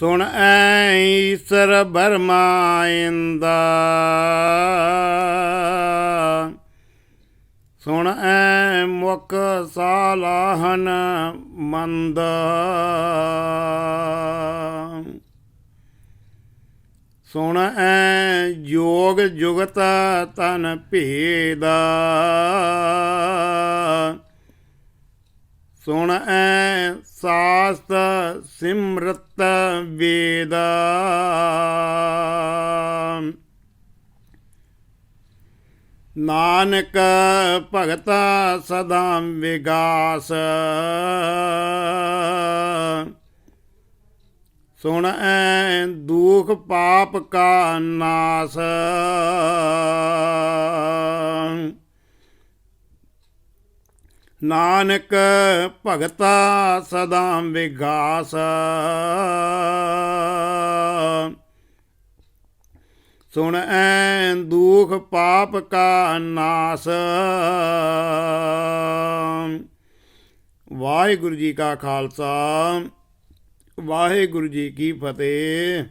ਸੁਣ ਐ ਈਸਰ ਬਰਮਾ ਸੁਣ ਐ ਮੁਖ ਸਾਲਾਹਨ ਮੰਦ। ਸੁਣ ਐ ਜੋਗ ਜੁਗਤ ਤਨ ਭੇਦਾ। ਸੁਣ ਐ ਸਾਸਤ ਸਿਮਰਤ ਵੇਦਾ। ਨਾਨਕ ਭਗਤਾ ਸਦਾ ਵਿਗਾਸ। ਸੁਣ ਐ ਦੁਖ ਪਾਪ ਕਾ ਨਾਸ। ਨਾਨਕ ਭਗਤਾ ਸਦਾ ਵਿਗਾਸ। ਸੁਣ ਐ ਦੁਖ ਪਾਪ ਕਾ ਨਾਸ। ਵਾਹਿਗੁਰੂ ਜੀ ਕਾ ਖਾਲਸਾ, ਵਾਹਿਗੁਰੂ ਜੀ ਕੀ ਫਤਿਹ।